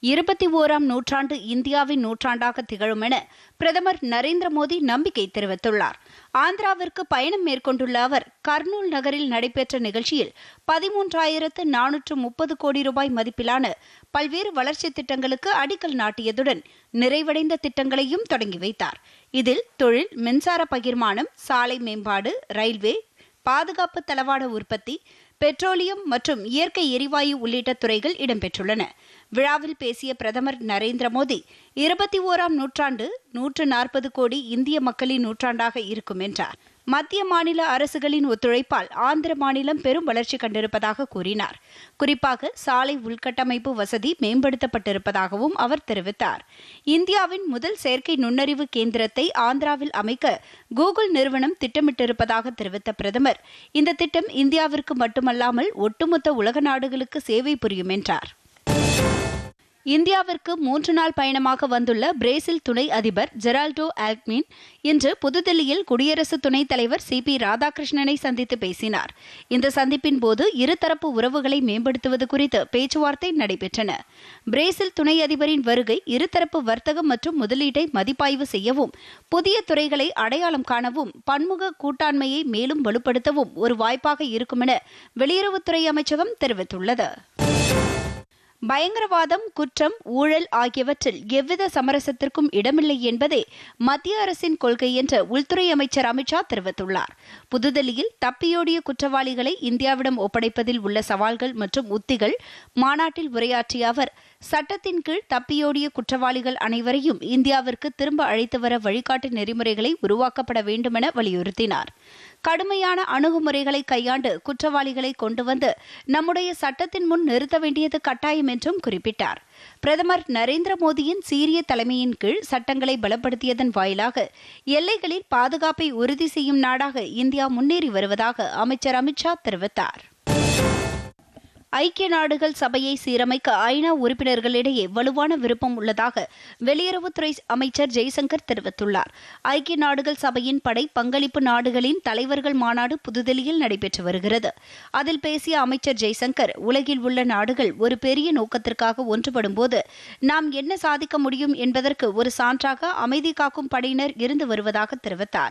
இருபத்தி ஓராம் நூற்றாண்டு இந்தியாவின் நூற்றாண்டாக திகழும் என பிரதமர் நரேந்திர மோடி நம்பிக்கை தெரிவித்துள்ளார். ஆந்திராவிற்கு பயணம் மேற்கொண்டுள்ள அவர் கர்னூல் நகரில் நடைபெற்ற நிகழ்ச்சியில் பதிமூன்றாயிரத்து நானூற்று முப்பது கோடி ரூபாய் மதிப்பிலான பல்வேறு வளர்ச்சித் திட்டங்களுக்கு அடிக்கல் நாட்டியதுடன் நிறைவடைந்த திட்டங்களையும் தொடங்கி வைத்தார். இதில் தொழில் மின்சார பகிர்மானம் சாலை மேம்பாடு ரயில்வே பாதுகாப்பு தளவாட உற்பத்தி பெட்ரோலியம் மற்றும் இயற்கை எரிவாயு உள்ளிட்ட துறைகள் இடம்பெற்றுள்ளன. விழாவில் பேசிய பிரதமர் நரேந்திர மோடி இருபத்தி ஓராம் நூற்றாண்டு நூற்று நாற்பது கோடி இந்திய மக்களின் நூற்றாண்டாக இருக்கும் என்றார். மத்திய மாநில அரசுகளின் ஒத்துழைப்பால் ஆந்திர மாநிலம் பெரும் வளர்ச்சி கண்டிருப்பதாக கூறினார். குறிப்பாக சாலை உள்கட்டமைப்பு வசதி மேம்படுத்தப்பட்டிருப்பதாகவும் அவர் தெரிவித்தார். இந்தியாவின் முதல் செயற்கை நுண்ணறிவு கேந்திரத்தை ஆந்திராவில் அமைக்க கூகுள் நிறுவனம் திட்டமிட்டிருப்பதாக தெரிவித்த பிரதமர் இந்த திட்டம் இந்தியாவிற்கு மட்டுமல்லாமல் ஒட்டுமொத்த உலக நாடுகளுக்கு சேவை புரியும் என்றார். இந்தியாவிற்கு மூன்று நாள் பயணமாக வந்துள்ள பிரேசில் துணை அதிபர் ஜெரால்டோ ஆல்க்மின் இன்று புதுதில்லியில் குடியரசு துணைத் தலைவர் சி பி ராதாகிருஷ்ணனை சந்தித்து பேசினார். இந்த சந்திப்பின் போது இருதரப்பு உறவுகளை மேம்படுத்துவது குறித்து பேச்சுவார்த்தை நடைபெற்றன. பிரேசில் துணை அதிபரின் வருகை இருதரப்பு வர்த்தகம் மற்றும் முதலீட்டை மதிப்பாய்வு செய்யவும் புதிய துறைகளை அடையாளம் காணவும் பன்முக கூட்டாண்மையை மேலும் வலுப்படுத்தவும் ஒரு வாய்ப்பாக இருக்கும் என வெளியுறவுத்துறை அமைச்சகம் தெரிவித்துள்ளது. பயங்கரவாதம் குற்றம் ஊழல் ஆகியவற்றில் எவ்வித சமரசத்திற்கும் இடமில்லை என்பதே மத்திய அரசின் கொள்கை என்று உள்துறை அமைச்சர் அமித்ஷா தெரிவித்துள்ளார். புதுதில்லியில் தப்பியோடிய குற்றவாளிகளை இந்தியாவிடம் ஒப்படைப்பதில் உள்ள சவால்கள் மற்றும் உத்திகள் மாநாட்டில் உரையாற்றிய அவர் சட்டத்தின் கீழ் தப்பியோடிய குற்றவாளிகள் அனைவரையும் இந்தியாவிற்கு திரும்ப அழைத்து வர வழிகாட்டு நெறிமுறைகளை உருவாக்கப்பட வேண்டுமென வலியுறுத்தினார். கடுமையான அணுகுமுறைகளை கையாண்டு குற்றவாளிகளை கொண்டு வந்து நம்முடைய சட்டத்தின் முன் நிறுத்த வேண்டியது கட்டாயம் என்றும் குறிப்பிட்டார். பிரதமர் நரேந்திர மோடியின் சீரிய தலைமையின் கீழ் சட்டங்களை பலப்படுத்தியதன் வாயிலாக எல்லைகளில் பாதுகாப்பை உறுதி செய்யும் நாடாக இந்தியா முன்னேறி வருவதாக அமைச்சர் அமித்ஷா தெரிவித்தார். ஐக்கிய நாடுகள் சபையை சீரமைக்க ஐநா உறுப்பினர்களிடையே வலுவான விருப்பம் உள்ளதாக வெளியுறவுத்துறை அமைச்சர் ஜெய்சங்கர் தெரிவித்துள்ளார். ஐக்கிய நாடுகள் சபையின் படை பங்களிப்பு நாடுகளின் தலைவர்கள் மாநாடு புதுதில்லியில் நடைபெற்று வருகிறது. அதில் பேசிய அமைச்சர் ஜெய்சங்கர் உலகில் உள்ள நாடுகள் ஒரு பெரிய நோக்கத்திற்காக ஒன்றுபடும் போது நாம் என்ன சாதிக்க முடியும் என்பதற்கு ஒரு சான்றாக அமைதி காக்கும் படையினர் இருந்து வருவதாக தெரிவித்தார்.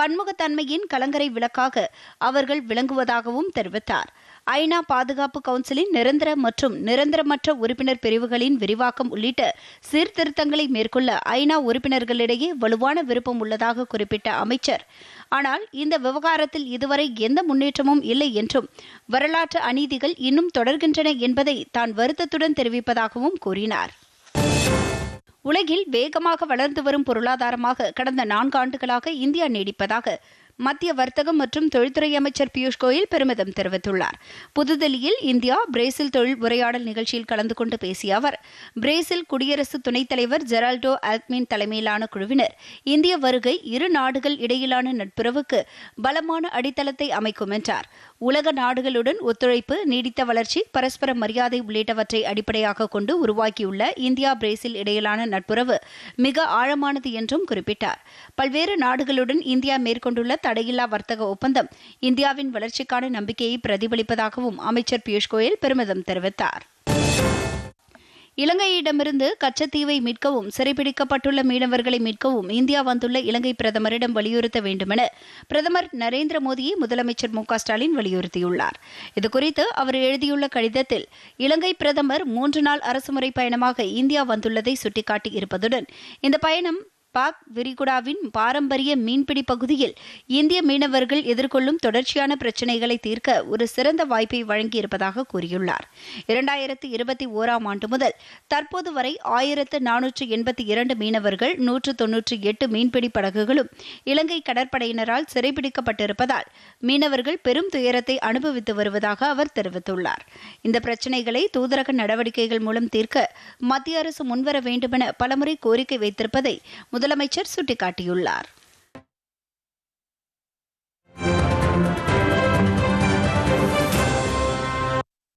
பன்முகத்தன்மையின் கலங்கரை விளக்காக அவர்கள் விளங்குவதாகவும் தெரிவித்தார். ஐநா பாதுகாப்பு கவுன்சிலின் நிரந்தர மற்றும் நிரந்தரமற்ற உறுப்பினர் பிரிவுகளின் விரிவாக்கம் உள்ளிட்ட சீர்திருத்தங்களை மேற்கொள்ள ஐநா உறுப்பினர்களிடையே வலுவான விருப்பம் உள்ளதாக குறிப்பிட்ட அமைச்சர். ஆனால் இந்த விவகாரத்தில் இதுவரை எந்த முன்னேற்றமும் இல்லை என்றும் வரலாற்று அநீதிகள் இன்னும் தொடர்கின்றன என்பதை தான் வருத்தத்துடன் தெரிவிப்பதாகவும் கூறினார். உலகில் வேகமாக வளர்ந்து வரும் பொருளாதாரமாக கடந்த நான்கு ஆண்டுகளாக இந்தியா நீடிப்பதாக மத்திய வர்த்தகம் மற்றும் தொழில்துறை அமைச்சர் பியூஷ் கோயல் பெருமிதம் தெரிவித்துள்ளார். புதுதில்லியில் இந்தியா பிரேசில் தொழில் உரையாடல் நிகழ்ச்சியில் கலந்து கொண்டு பேசிய அவர் பிரேசில் குடியரசு துணைத் தலைவர் ஜெரால்டோ ஆல்க்மின் தலைமையிலான குழுவினர் இந்திய வருகை இரு நாடுகள் இடையிலான நட்புறவுக்கு பலமான அடித்தளத்தை அமைக்கும் என்றார். உலக நாடுகளுடன் ஒத்துழைப்பு நீடித்த வளர்ச்சி பரஸ்பர மரியாதை உள்ளிட்டவற்றை அடிப்படையாக கொண்டு உருவாக்கியுள்ள இந்தியா பிரேசில் இடையிலான நட்புறவு மிக ஆழமானது என்றும் குறிப்பிட்டார். பல்வேறு நாடுகளுடன் இந்தியா மேற்கொண்டுள்ள தடையில்லா வர்த்தக ஒப்பந்தம். இந்தியாவின் வளர்ச்சிக்கான நம்பிக்கையை பிரதிபலிப்பதாகவும் அமைச்சர் பியூஷ் கோயல் பெருமிதம் தெரிவித்தார். இலங்கையிடமிருந்து கச்சத்தீவை மீட்கவும் சிறைபிடிக்கப்பட்டுள்ள மீனவர்களை மீட்கவும் இந்தியா வந்துள்ள இலங்கை பிரதமரிடம் வலியுறுத்த வேண்டுமென பிரதமர் நரேந்திர மோடியை முதலமைச்சர் மு ஸ்டாலின் வலியுறுத்தியுள்ளார். இதுகுறித்து அவர் எழுதியுள்ள கடிதத்தில் இலங்கை பிரதமர் மூன்று நாள் அரசுமுறை பயணமாக இந்தியா வந்துள்ளதை சுட்டிக்காட்டியிருப்பதுடன் இந்த பயணம் பாக் விரிகுடாவின் பாரம்பரிய மீன்பிடி பகுதியில் இந்திய மீனவர்கள் எதிர்கொள்ளும் தொடர்ச்சியான பிரச்சினைகளை தீர்க்க ஒரு சிறந்த வாய்ப்பை வழங்கியிருப்பதாக கூறியுள்ளார். இரண்டாயிரத்து இருபத்தி ஓராம் ஆண்டு முதல் தற்போது வரை ஆயிரத்து நானூற்று எண்பத்தி இரண்டு மீனவர்கள் நூற்று தொன்னூற்றி எட்டு மீன்பிடி படகுகளும் இலங்கை கடற்படையினரால் சிறைபிடிக்கப்பட்டிருப்பதால் மீனவர்கள் பெரும் துயரத்தை அனுபவித்து வருவதாக அவர் தெரிவித்துள்ளார். இந்த பிரச்சினைகளை தூதரக நடவடிக்கைகள் மூலம் தீர்க்க மத்திய அரசு முன்வர வேண்டுமென பலமுறை கோரிக்கை வைத்திருப்பதை முதலமைச்சர் சுட்டிக்காட்டியுள்ளார்.